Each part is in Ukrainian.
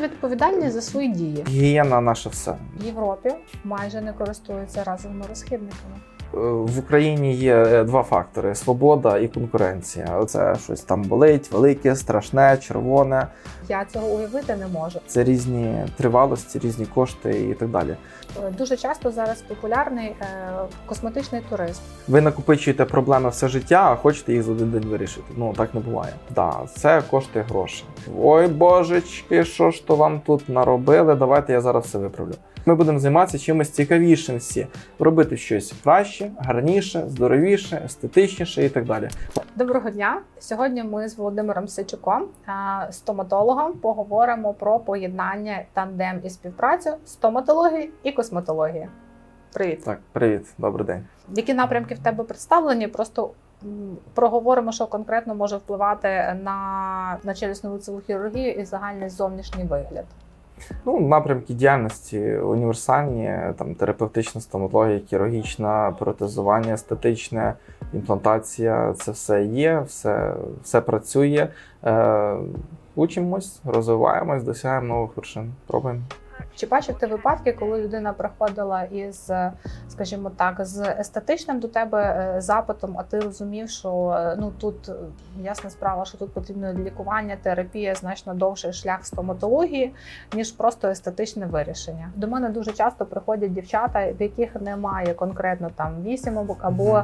брати відповідальність за свої дії. Гігієна наше все. В Європі майже не користуються разовими розхідниками. Е, В Україні є е, два фактори: свобода і конкуренція. Оце щось там болить, велике, страшне, червоне. Я цього уявити не можу. Це різні тривалості, різні кошти і так далі. Е, Дуже часто зараз популярний косметичний туризм. Ви накопичуєте проблеми все життя, а хочете їх за один день вирішити. Ну так не буває. Да, це коштує гроші. Ой, божечки, що ж то вам тут наробили? Давайте я зараз все виправлю. Ми будемо займатися чимось цікавішим всі, робити щось краще, гарніше, здоровіше, естетичніше і так далі. Доброго дня! Сьогодні ми з Володимиром Сичуком, е, стоматологом, поговоримо про поєднання тандем і співпрацю стоматології і косметології. Привіт! Так, привіт, добрий день. Які напрямки в тебе представлені? Просто проговоримо, що конкретно може впливати на, на челюсно-лицеву хірургію і загальний зовнішній вигляд. Ну, напрямки діяльності універсальні, там терапевтична стоматологія, хірургічна, протезування естетичне, імплантація це все є, все, все працює. Е, учимось, розвиваємось, досягаємо нових вершин. Пробуємо. Чи бачив ти випадки, коли людина приходила із, е, скажімо так, з естетичним до тебе е, запитом, а ти розумів, що е, ну тут ясна справа, що тут потрібно лікування, терапія, значно довший шлях стоматології, ніж просто естетичне вирішення. До мене дуже часто приходять дівчата, в яких немає конкретно там вісімок або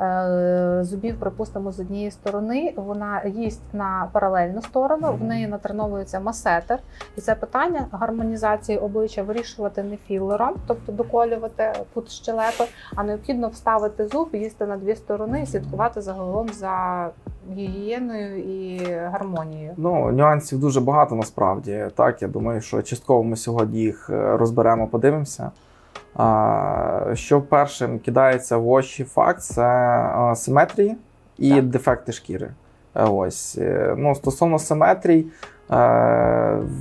е, зубів, припустимо, з однієї сторони. Вона їсть на паралельну сторону, в неї натреновується масетер, і це питання гармонізації обличчя вирішувати не філером, тобто доколювати кут щелепи, а необхідно вставити зуб, їсти на дві сторони і слідкувати загалом за гігієною і гармонією. Ну, нюансів дуже багато насправді. Так, я думаю, що частково ми сьогодні їх е, розберемо, подивимося. Що першим кидається в очі факт, це а, симетрії і Так. дефекти шкіри. Ось. Е, Ну, стосовно симетрій, е,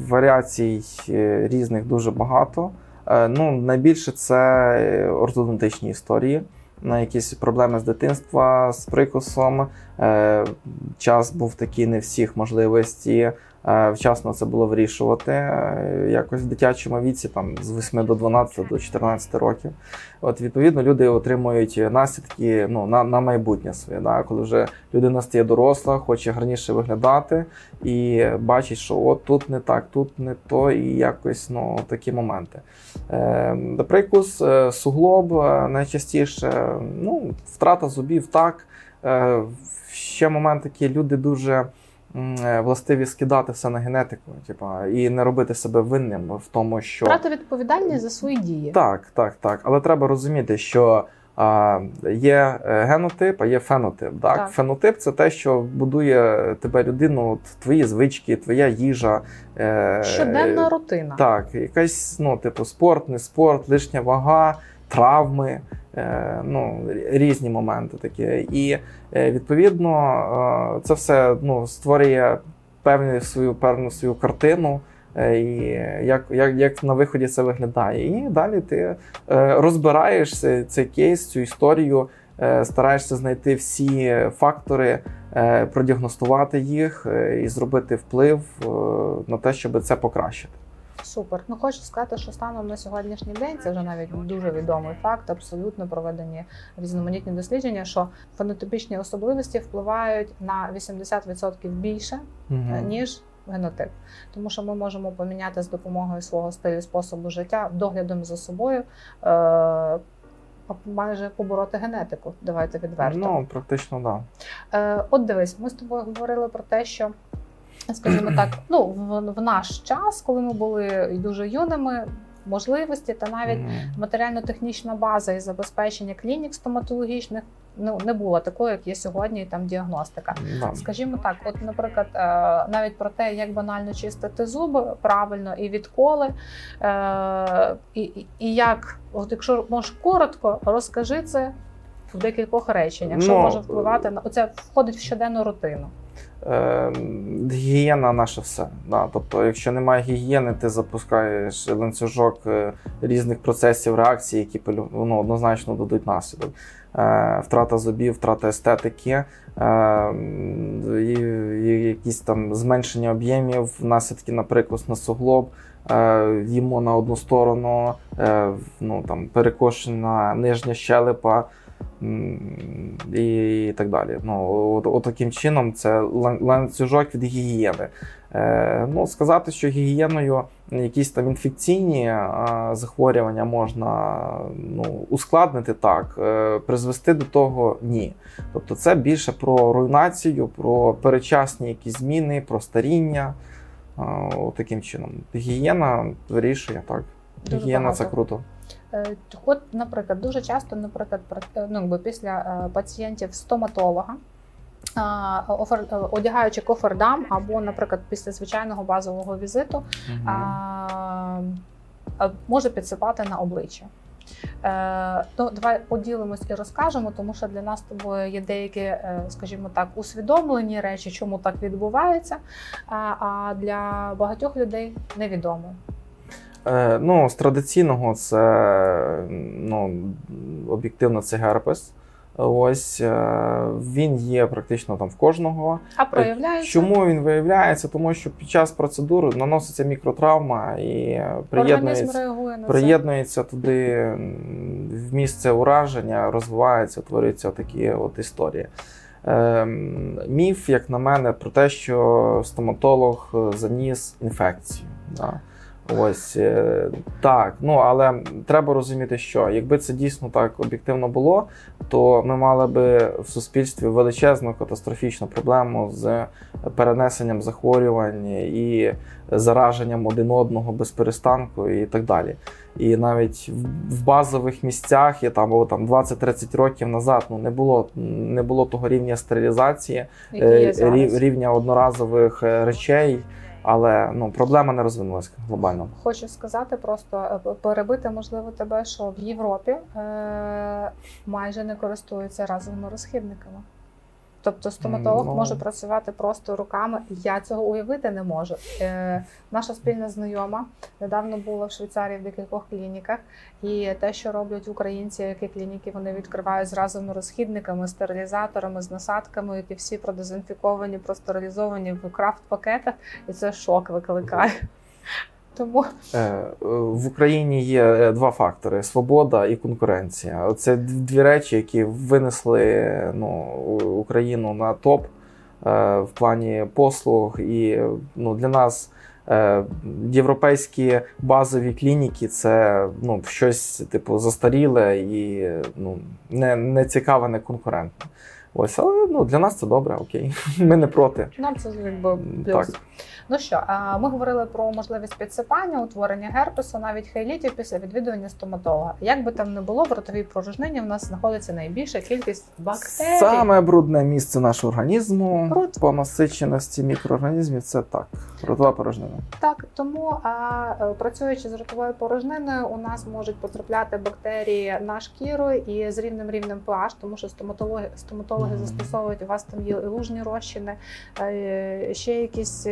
варіацій е, різних дуже багато. Ну, найбільше це ортодонтичні історії. На якісь проблеми з дитинства, з прикусом. Час був такий не всіх можливості. Е, вчасно це було вирішувати. Е, якось в дитячому віці, там з 8 до 12 до 14 років. От відповідно люди отримують наслідки ну, на, на майбутнє своє. Да? Коли вже людина стає доросла, хоче гарніше виглядати і бачить, що от тут не так, тут не то, і якось ну, такі моменти. Е, прикус, е, суглоб найчастіше, ну, втрата зубів так. Е, ще момент такий, люди дуже властиві скидати все на генетику, типа, і не робити себе винним в тому, що Брати відповідальність за свої дії. так, так, так. Але треба розуміти, що а, є е, генотип, а є фенотип. Так? Так. Фенотип це те, що будує тебе людину, от, твої звички, твоя їжа. Е, Щоденна рутина. так, якась, ну, типу, спорт, не спорт, лишня вага, травми, е, ну, різні моменти такі. І е, відповідно е, це все ну, створює певну свою певну свою картину. е, І як, як, як на виході це виглядає. І далі ти е, розбираєш цей, кейс, цю історію, е, стараєшся знайти всі фактори, е, продіагностувати їх е, і зробити вплив е, на те, щоб це покращити. Супер. Ну хочу сказати, що станом на сьогоднішній день це вже навіть дуже відомий факт. Абсолютно проведені різноманітні дослідження, що фенотипічні особливості впливають на 80% більше е, ніж генотип. Тому що ми можемо поміняти з допомогою свого стилю способу життя, доглядом за собою. Е- Майже побороти генетику, давайте відверто. Ну, практично, так. Да. Е, от дивись, ми з тобою говорили про те, що, скажімо так, ну в, в наш час, коли ми були дуже юними, можливості та навіть матеріально-технічна база і забезпечення клінік стоматологічних ну не була такою, як є сьогодні, і там діагностика. Да. Скажімо так, от, наприклад, е, навіть про те, як банально чистити зуби правильно і відколи, е, і, і, і як, от якщо можеш коротко, розкажи це в декількох реченнях, що Ну, може впливати на оце входить в щоденну рутину. Е, гігієна наше все. Да. Тобто, якщо немає гігієни, ти запускаєш ланцюжок е, різних процесів реакцій, які ну, однозначно дадуть наслідок. Е, втрата зубів, втрата естетики, е, і, і якісь там зменшення об'ємів, наслідки, наприклад, на суглоб. Е, їмо на одну сторону, е, ну, там, перекошена нижня щелепа, і так далі. Ну, от, от таким чином це ланцюжок від гігієни. Е, ну, сказати, що гігієною якісь там інфекційні е, захворювання можна ну, ускладнити так, е, призвести до того ні. Тобто це більше про руйнацію, про перечасні якісь зміни, про старіння. Е, таким чином. Гігієна вирішує так. Дуже Гігієна це круто. Е, От, наприклад, дуже часто, наприклад, е, ну, якби після е, пацієнтів стоматолога. Одягаючи кофердам, або, наприклад, після звичайного базового візиту, а, може підсипати на обличчя. Ну, давай поділимось і розкажемо, тому що для нас тобою є деякі, скажімо так, усвідомлені речі, чому так відбувається. А для багатьох людей невідомо. Е, ну, з традиційного це ну, об'єктивно це герпес. Ось е, він є практично там в кожного. А проявляється Чому він виявляється? Тому що під час процедури наноситься мікротравма і приєднується, на приєднується туди в місце ураження, розвивається, утворюються такі от історії. Міф, як на мене, про те, що стоматолог е, заніс інфекцію. Да. Ось е, так. Ну але треба розуміти, що якби це дійсно так об'єктивно було, то ми мали би в суспільстві величезну катастрофічну проблему з перенесенням захворювань і зараженням один одного без перестанку і так далі. І навіть в- базових місцях, я там, або там 20-30 років назад, ну не було не було того рівня стерилізації, е, рівня одноразових е, речей, але ну проблема не розвинулася глобально. Хочу сказати, просто е, перебити можливо тебе, що в Європі е, майже не користуються разовими розхідниками. Тобто стоматолог Ну. може працювати просто руками. Я цього уявити не можу. Е, наша спільна знайома недавно була в Швейцарії в декількох клініках, і те, що роблять українці, які клініки вони відкривають з разовими розхідниками, стерилізаторами, з насадками, які всі продезінфіковані, простерилізовані в крафт-пакетах, і це шок викликає. Тому Е, е, В Україні є е, два фактори: свобода і конкуренція. Це дві речі, які винесли ну, Україну на топ в плані послуг. І ну, для нас європейські базові клініки це ну, щось типу застаріле і ну, не, не цікаве, не конкурентне. Ось, але ну, для нас це добре, окей. Ми не проти. нам це якби плюс. Так. Ну що, а, ми говорили про можливість підсипання, утворення герпесу, навіть хейлітів після відвідування стоматолога. Як би там не було, в ротовій порожнині в нас знаходиться найбільша кількість бактерій. Саме брудне місце нашого організму Бруд. по насиченості мікроорганізмів це так. Ротова порожнина. Так, тому а, е, працюючи з ротовою порожниною, у нас можуть потрапляти бактерії на шкіру і з рівним рівнем pH, тому що стоматологи, стоматологи Мгм. застосовують у вас там є лужні розчини, е, ще якісь.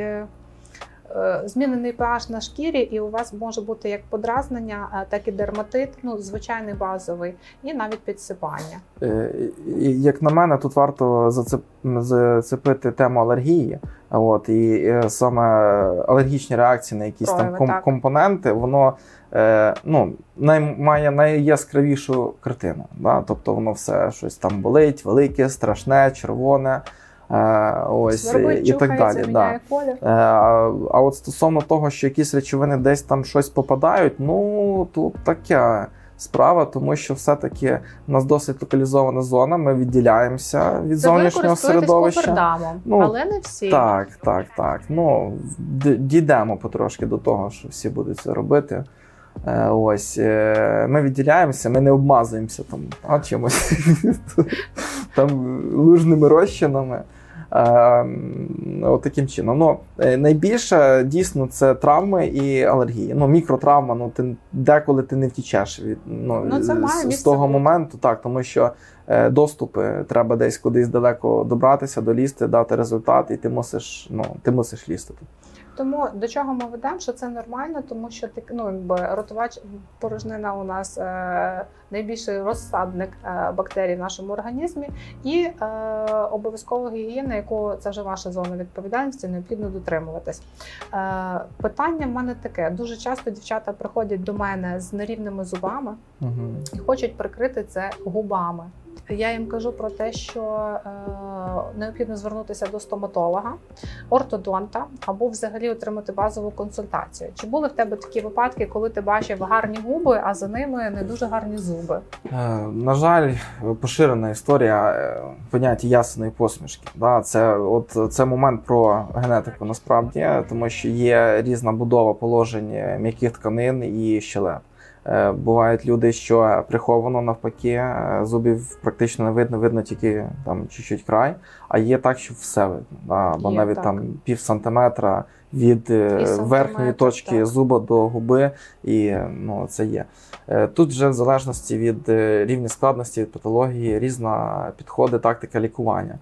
Е, Змінений pH на шкірі, і у вас може бути як подразнення, е, так і дерматит, ну звичайний базовий, і навіть підсипання. Е, Як на мене, тут варто зацеп- зацепити тему алергії. От, і саме алергічні реакції на якісь Прояви, там ком- так. компоненти, воно е, ну, най, має найяскравішу картину. Да? Тобто воно все щось там болить, велике, страшне, червоне. Е, ось, і так далі. колір. Е, А а от стосовно того, що якісь речовини десь там щось попадають, ну тут така справа, тому що все-таки у нас досить локалізована зона, ми відділяємося від Це зовнішнього користуєтесь середовища. Ну, але не всі. Так, так, так. Ну, дійдемо потрошки до того, що всі будуть це робити. Е, Ось ми відділяємося, ми не обмазуємося там а, чимось там лужними розчинами. Е, от таким чином. Ну, е, найбільше дійсно це травми і алергії. Ну, мікротравма, ну ти деколи ти не втічеш від ну, Ну, це має з, з того моменту, так, тому що е, доступи треба десь кудись далеко добратися, долізти, дати результат, і ти мусиш, ну, ти мусиш лізти тут. Тому до чого ми ведемо, що це нормально, тому що ну ротувач порожнина у нас е, найбільший розсадник е, бактерій в нашому організмі, і е, обов'язково гігієна, яку це вже ваша зона відповідальності, необхідно дотримуватись. Е, питання в мене таке: дуже часто дівчата приходять до мене з нерівними зубами Угу. і хочуть прикрити це губами. Я їм кажу про те, що е, необхідно звернутися до стоматолога, ортодонта або взагалі отримати базову консультацію. Чи були в тебе такі випадки, коли ти бачив гарні губи, а за ними не дуже гарні зуби? Е, На жаль, поширена історія е, поняття ясної посмішки. Це от це момент про генетику насправді, тому що є різна будова положень м'яких тканин і щелеп. Е, Бувають люди, що приховано навпаки, е, зубів практично не видно, видно тільки там чуть-чуть край, а є так, що все видно. Да, або Є, навіть так. там пів сантиметра від е, сантиметр, верхньої точки так. зуба до губи, і ну це є. Тут вже в залежності від рівня складності, від патології, різна підходи, тактика лікування.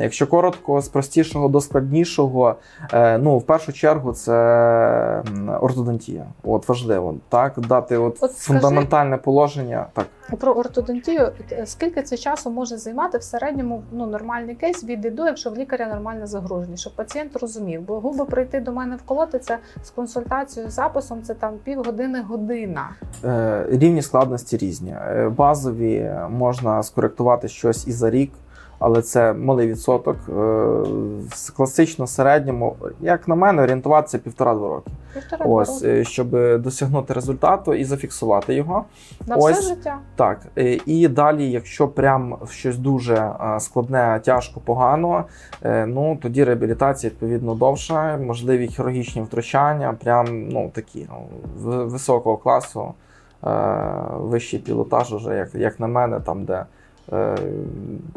Якщо коротко, з простішого до складнішого, е, ну в першу чергу це ортодонтія. От важливо так дати от, От скажи- фундаментальне положення. Так Про ортодонтію, е, скільки це часу може займати в середньому ну, нормальний кейс від і до, якщо в лікаря нормальне загруження, щоб пацієнт розумів, бо губи прийти до мене вколоти це з консультацією, з записом, це там півгодини, година. Е, Рівні складності різні. Базові можна скоректувати щось і за рік, але це малий відсоток. Е, Класично середньому, як на мене, орієнтуватися півтора-два роки. Півтора Ось, роки. е, щоб досягнути результату і зафіксувати його. на ось. все життя. Так, е, і далі, якщо прям щось дуже складне, тяжко, погано, ну тоді реабілітація відповідно довша, можливі хірургічні втручання, прям ну такі ну, високого класу, вищий пілотаж, уже, як, як на мене, там де. Е,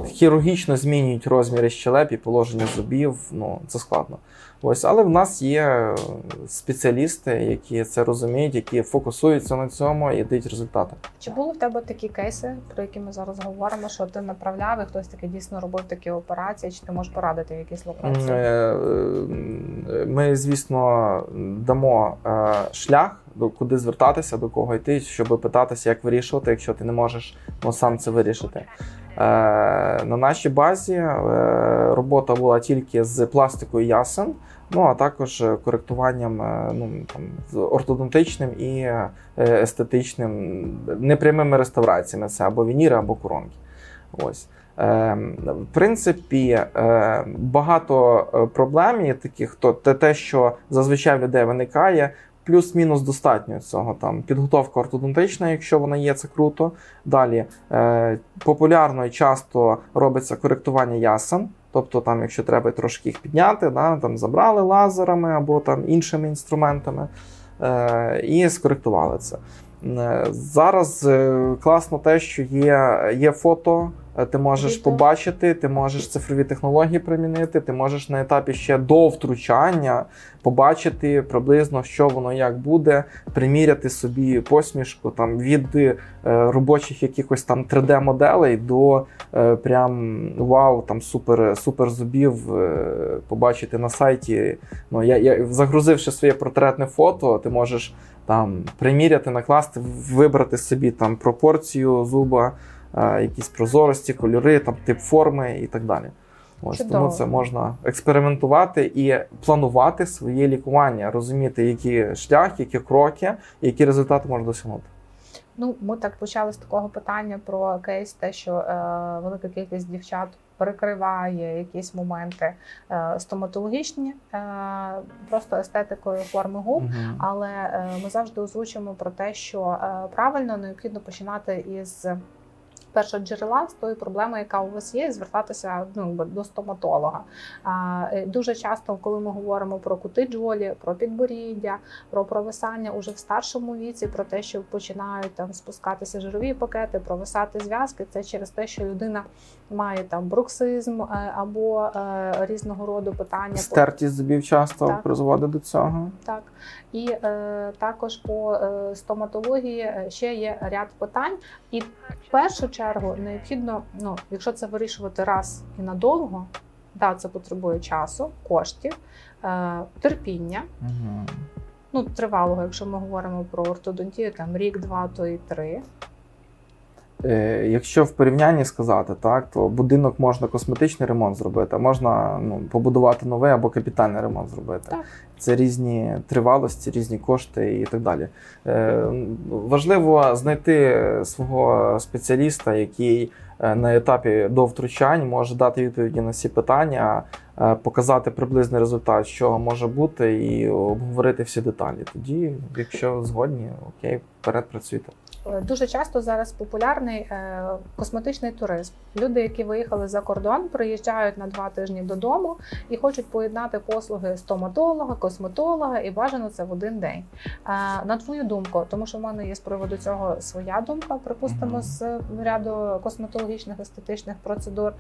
Хірургічно змінюють розміри щелеп і положення зубів. Ну це складно. Ось, але в нас є спеціалісти, які це розуміють, які фокусуються на цьому і дають результати. Чи були в тебе такі кейси, про які ми зараз говоримо, що ти направляв і хтось таки дійсно робив такі операції, чи ти можеш порадити в якісь локації? Е, е, Ми, звісно, дамо е, шлях, до куди звертатися, до кого йти, щоб питатися, як вирішувати, якщо ти не можеш ну, сам це вирішити. Е, На нашій базі е, робота була тільки з пластикою ясен, ну а також коректуванням е, ну, там, з ортодонтичним і е, естетичним, непрямими реставраціями. Це або вініри, або коронки. Ось. Е, В принципі, е, багато е, проблем є таких, то те, що зазвичай в людей виникає, плюс-мінус достатньо цього. Там підготовка ортодонтична, якщо вона є, це круто. Далі е, популярно і часто робиться коректування ясен. Тобто, там, якщо треба трошки їх підняти, да, там забрали лазерами або там іншими інструментами е, і скоректували це. Е, Зараз е, класно те, що є, є фото, ти можеш побачити, ти можеш цифрові технології примінити, ти можеш на етапі ще до втручання побачити приблизно, що воно як буде, приміряти собі посмішку там від е, робочих якихось там 3D-моделей до е, прям вау, там супер, супер зубів е, побачити на сайті. Ну, я, я загрузивши своє портретне фото, ти можеш там приміряти, накласти, вибрати собі там пропорцію зуба, е, якісь прозорості, кольори, там тип форми і так далі. Ось Чудово. тому це можна експериментувати і планувати своє лікування, розуміти, які шлях, які кроки, які результати можна досягнути. Ну, ми так почали з такого питання про кейс, те, що е, велика кількість дівчат перекриває якісь моменти е, стоматологічні, е, просто естетикою форми губ. Мгм. Але е, ми завжди озвучуємо про те, що е, правильно необхідно починати із першого джерела з тої проблеми, яка у вас є, і звертатися ну, до стоматолога. А, е, дуже часто, коли ми говоримо про кути джолі, про підборіддя, про провисання уже в старшому віці, про те, що починають там спускатися жирові пакети, провисати зв'язки, це через те, що людина має там бруксизм е, або е, різного роду питання Стертість зубів часто Так. призводить до цього. так. І е, також по е, стоматології е, ще є ряд питань. І в першу чергу необхідно, ну, якщо це вирішувати раз і надовго, да, це потребує часу, коштів, е, терпіння. Угу. Ну, тривалого, якщо ми говоримо про ортодонтію, там рік, два, то і три. Е, Якщо в порівнянні сказати, так, то будинок можна косметичний ремонт зробити, а можна ну, побудувати новий або капітальний ремонт зробити. Так. Це різні тривалості, різні кошти і так далі. Е, важливо знайти свого спеціаліста, який е, на етапі до втручань може дати відповіді на всі питання, е, показати приблизний результат, що може бути, і обговорити всі деталі. Тоді, якщо згодні, окей, вперед працюйте. Е, Дуже часто зараз популярний е, косметичний туризм. Люди, які виїхали за кордон, приїжджають на два тижні додому і хочуть поєднати послуги стоматолога, косметолога і бажано це в один день. Е, на твою думку, тому що в мене є з приводу цього своя думка, припустимо, з ряду косметологічних естетичних процедур.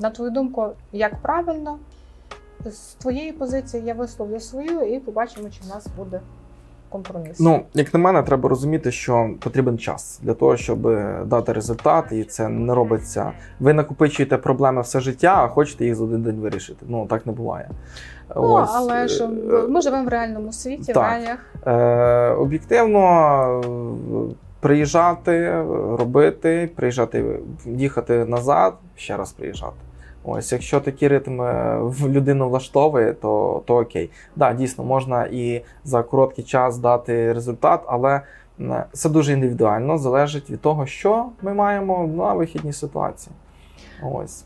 На твою думку, як правильно? З твоєї позиції я висловлю свою і побачимо, чи в нас буде компроміс. Ну, як на мене, треба розуміти, що потрібен час для того, щоб дати результат, і це не робиться. Ви накопичуєте проблеми все життя, а хочете їх за один день вирішити. Ну так не буває. Ну, але ж е, ми живемо в реальному світі, в реаліях. Е, об'єктивно е, приїжджати, робити, приїжджати, їхати назад, ще раз приїжджати. Ось, якщо такі ритми в людину влаштовує, то, то окей. Да, дійсно, можна і за короткий час дати результат, але це дуже індивідуально, залежить від того, що ми маємо на вихідній ситуації. Ось.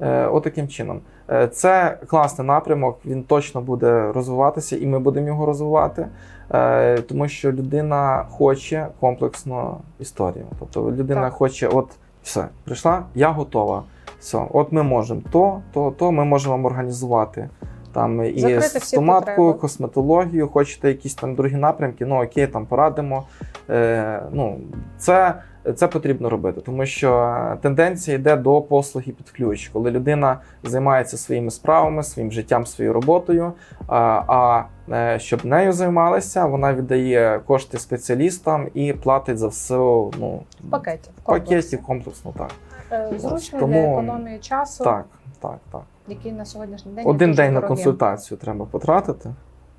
Е, отаким чином. Е, Це класний напрямок, він точно буде розвиватися, і ми будемо його розвивати, е, тому що людина хоче комплексну історію. Тобто людина Так. хоче, от все, прийшла, я готова. Все, от ми можемо то, то, то ми можемо вам організувати. Там і стоматку, косметологію, хочете якісь там другі напрямки, ну окей, там порадимо. Е, ну, це, це потрібно робити, тому що тенденція йде до послуги під ключ, коли людина займається своїми справами, своїм життям, своєю роботою. А, а е, щоб нею займалися, вона віддає кошти спеціалістам і платить за все ну, В пакеті. В комплексі. пакеті комплексно. Так, Зручно Тому- для економії часу, так, так, так. який на сьогоднішній день Один день на дорогим. консультацію треба потратити.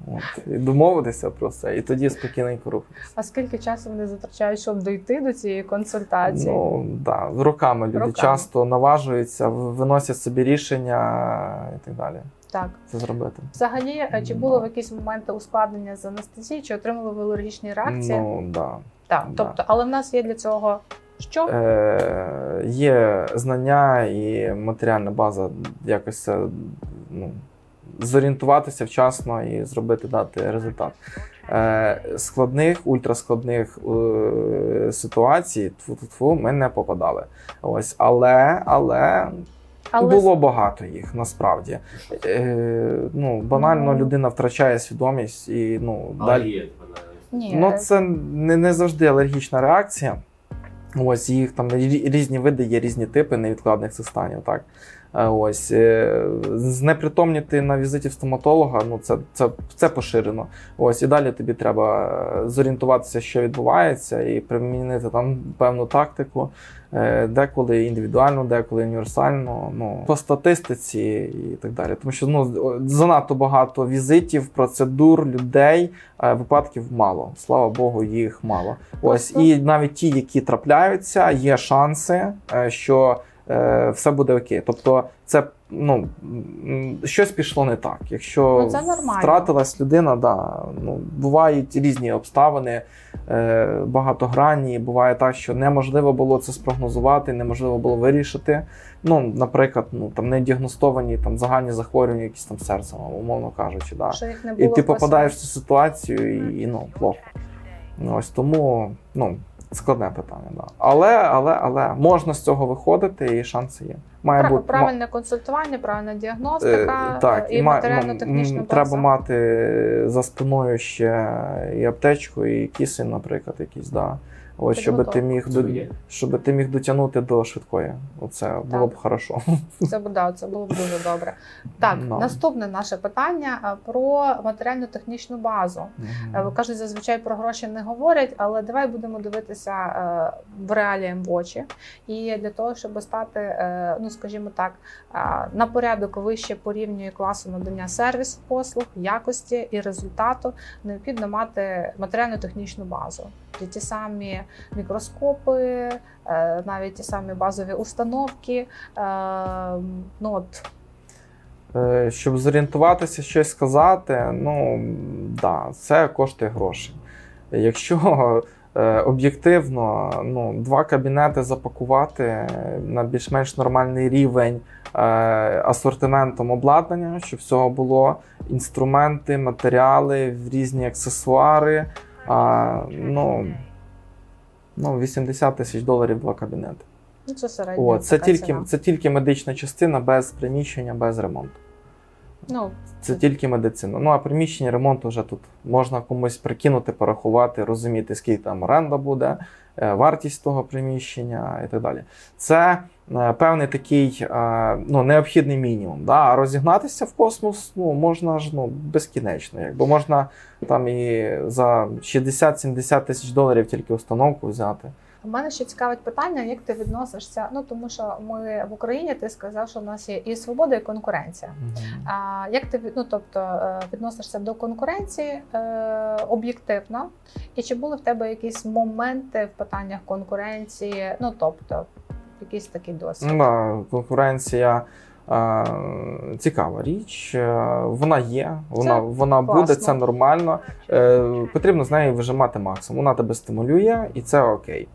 От, і домовитися про це, і тоді спокійненько рухатися. А скільки часу вони затрачають, щоб дойти до цієї консультації? Ну да, роками люди Роками. часто наважуються, виносять собі рішення і так далі. Так. Це зробити. Взагалі, е, чи Ну. було в якісь моменти ускладнення з анестезії, чи отримали ви алергічні реакції? Ну да. так. да. Тобто, але в нас є для цього що? Е, є знання і матеріальна база якось це, ну, зорієнтуватися вчасно і зробити дати результат. Е, складних, ультраскладних е, ситуацій тфу-тфу-тфу, ми не попадали. Ось, але, але Але було багато їх насправді. Е, ну, банально Ну. людина втрачає свідомість і ну, далі. Ні, Ну, це не, не завжди алергічна реакція. Ось їх там рі- різні види, є різні типи невідкладних станів. Так. Е, Ось е, знепритомніти на візиті в стоматолога, ну це, це, це поширено. Ось і далі тобі треба е, зорієнтуватися, що відбувається, і примінити там певну тактику, деколи індивідуально, деколи універсально. Ну по статистиці і так далі. Тому що ну занадто багато візитів, процедур, людей, випадків мало. Слава Богу, їх мало. Ось і навіть ті, які трапляються, є шанси, що все буде окей. Тобто, це ну щось пішло не так. Якщо Ну, це втратилась людина, да, ну бувають різні обставини, е, багатогранні. Буває так, що неможливо було це спрогнозувати, неможливо було вирішити. Ну, наприклад, ну там не діагностовані там загальні захворювання, якісь там серцем, умовно кажучи, да. що їх не було І ти попадаєш в цю ситуацію, і, і ну плохо. Ну, Ось тому ну, Складне питання, да. Але, але, але можна з цього виходити і шанси є. Має Прав, бути правильне консультування, правильна Е, діагностика так, і ма- матеріально-технічна база. треба мати за спиною ще і аптечку, і кисень, наприклад, якийсь, да. Ось, щоб ти міг до, щоб ти міг дотягнути до швидкої. Оце було б хорошо. Це б да, це було б дуже добре. Так, Ну. наступне наше питання а, про матеріально-технічну базу. Е, Ви кажуть, зазвичай про гроші не говорять, але давай будемо дивитися е, в реаліям в очі. І для того, щоб стати, е, ну скажімо так, е, на порядок вище по рівню і класу надання сервісу послуг, якості і результату, необхідно мати матеріально-технічну базу. Ті ті самі мікроскопи, е, навіть ті самі базові установки. е, Ну от Е, Щоб зорієнтуватися, щось сказати, ну да, це коштує грошей. Якщо об'єктивно ну, два кабінети запакувати на більш-менш нормальний рівень асортиментом обладнання, щоб всього було інструменти, матеріали, різні аксесуари. Ну, ну, 80 тисяч доларів два кабінети. ну це середня. О, це, така тільки, ціна. це тільки медична частина без приміщення, без ремонту. Ну, Це тільки медицина. Ну а приміщення ремонту вже тут можна комусь прикинути, порахувати, розуміти, скільки там оренда буде, вартість того приміщення і так далі. Це е, певний такий е, ну, необхідний мінімум. Да? А розігнатися в космос ну, можна ж ну, безкінечно. Якби можна там і за 60-70 тисяч доларів тільки установку взяти. У мене ще цікавить питання, як ти відносишся? Ну тому що ми в Україні ти сказав, що в нас є і свобода, і конкуренція. А як ти ну, тобто е, відносишся до конкуренції е, об'єктивно? І чи були в тебе якісь моменти в питаннях конкуренції? Ну тобто, якийсь такий досвід? Ну, да, конкуренція цікава річ. е, Вона є, вона, вона буде, це нормально. Е, потрібно з нею вижимати максимум. Вона тебе стимулює, і це окей.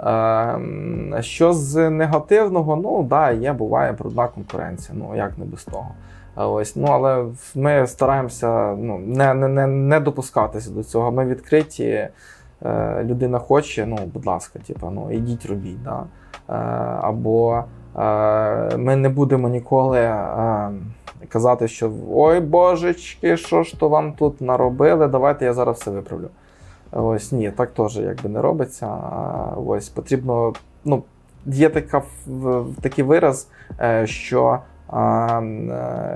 Е, що з негативного, ну да, є, буває брудна конкуренція. Ну як не без того. Ось, ну але ми стараємося ну, не, не, не, не допускатися до цього. Ми відкриті. Людина хоче, ну, будь ласка, типу, ну, ідіть робіть. Да? Або ми не будемо ніколи е, казати, що ой божечки, що ж то вам тут наробили, давайте я зараз все виправлю. Ось ні, так теж якби не робиться. Ось потрібно, ну, є така, такий вираз, е, що е,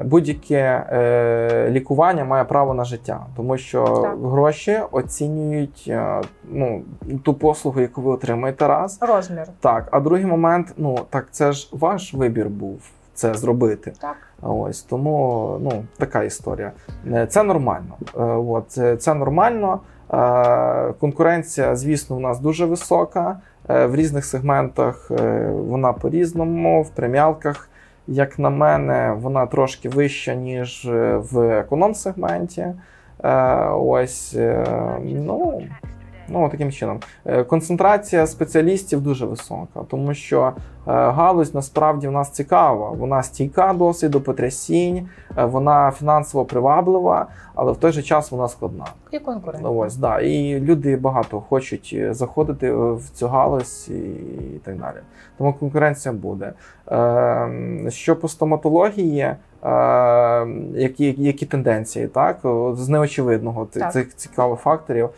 будь-яке е, лікування має право на життя, тому що Так. гроші оцінюють е, ну, ту послугу, яку ви отримаєте раз. Розмір. Так, а другий момент, ну так це ж ваш вибір був це зробити. Так. Ось тому ну така історія. Е, Це нормально. Е, От це, нормально. Е, Конкуренція, звісно, у нас дуже висока. Е, В різних сегментах е, вона по-різному, в преміалках. Як на мене, вона трошки вища, ніж е, в економ-сегменті. Е, Ось е, ну, ну таким чином. Концентрація спеціалістів дуже висока, тому що галузь насправді в нас цікава. Вона стійка досить до потрясінь, е, вона фінансово приваблива, але в той же час вона складна. І конкурент. Ну, Ось да. І люди багато хочуть е, заходити в цю галузь і, так далі. Тому конкуренція буде. Е, що по стоматології, е, які, які тенденції, так? З неочевидного Так. цих цікавих факторів.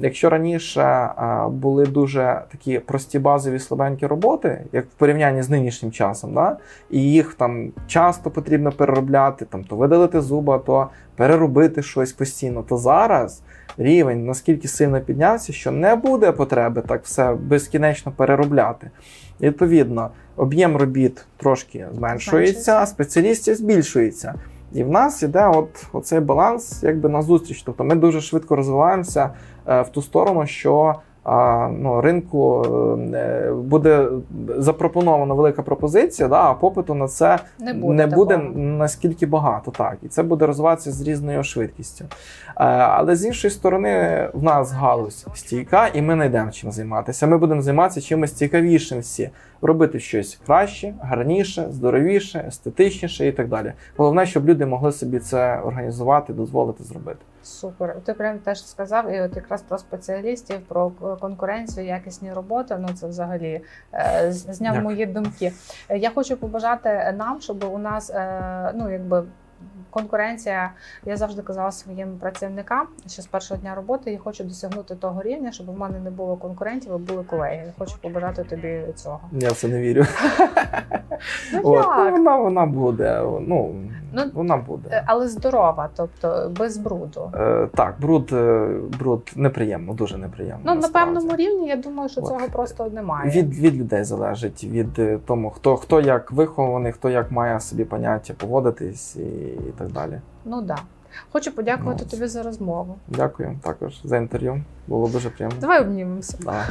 Якщо раніше були дуже такі прості базові слабенькі роботи, як в порівнянні з нинішнім часом, да? і їх там часто потрібно переробляти, там, то видалити зуба, то переробити щось постійно, то зараз рівень наскільки сильно піднявся, що не буде потреби так все безкінечно переробляти. І, Відповідно, об'єм робіт трошки зменшується, а спеціалістів збільшується. І в нас іде от оцей баланс якби на зустріч. Тобто ми дуже швидко розвиваємося е, в ту сторону, що ну, ринку е, буде запропонована велика пропозиція, да, а попиту на це Не буде. не буде наскільки багато, так. І це буде розвиватися з різною швидкістю. Е, Але з іншої сторони, в нас галузь стійка, і ми не йдемо чим займатися. Ми будемо займатися чимось цікавішим всі, робити щось краще, гарніше, здоровіше, естетичніше і так далі. Головне, щоб люди могли собі це організувати, дозволити зробити. Супер. Ти прям теж сказав, і от якраз про спеціалістів, про конкуренцію, якісні роботи. Ну це взагалі е, зняв Дякую. мої думки. Е, Я хочу побажати нам, щоб у нас е, ну якби. Конкуренція, я завжди казала своїм працівникам, що з першого дня роботи я хочу досягнути того рівня, щоб в мене не було конкурентів, а були колеги. Я хочу побажати тобі цього. Я в це не вірю. Ну От, ну, вона, вона буде. Ну, Ну, вона Е, буде. Але здорова, тобто без бруду. Е, так, бруд, е, бруд неприємно, дуже неприємно. Ну на насправді. певному рівні я думаю, що От. цього просто немає. Від, від людей залежить, від е, тому, хто, хто як вихований, хто як має собі поняття поводитись і, і так далі. Ну да. Хочу подякувати Ну, тобі за розмову. Дякую також за інтерв'ю. Було дуже приємно. Давай обнімемося. Да.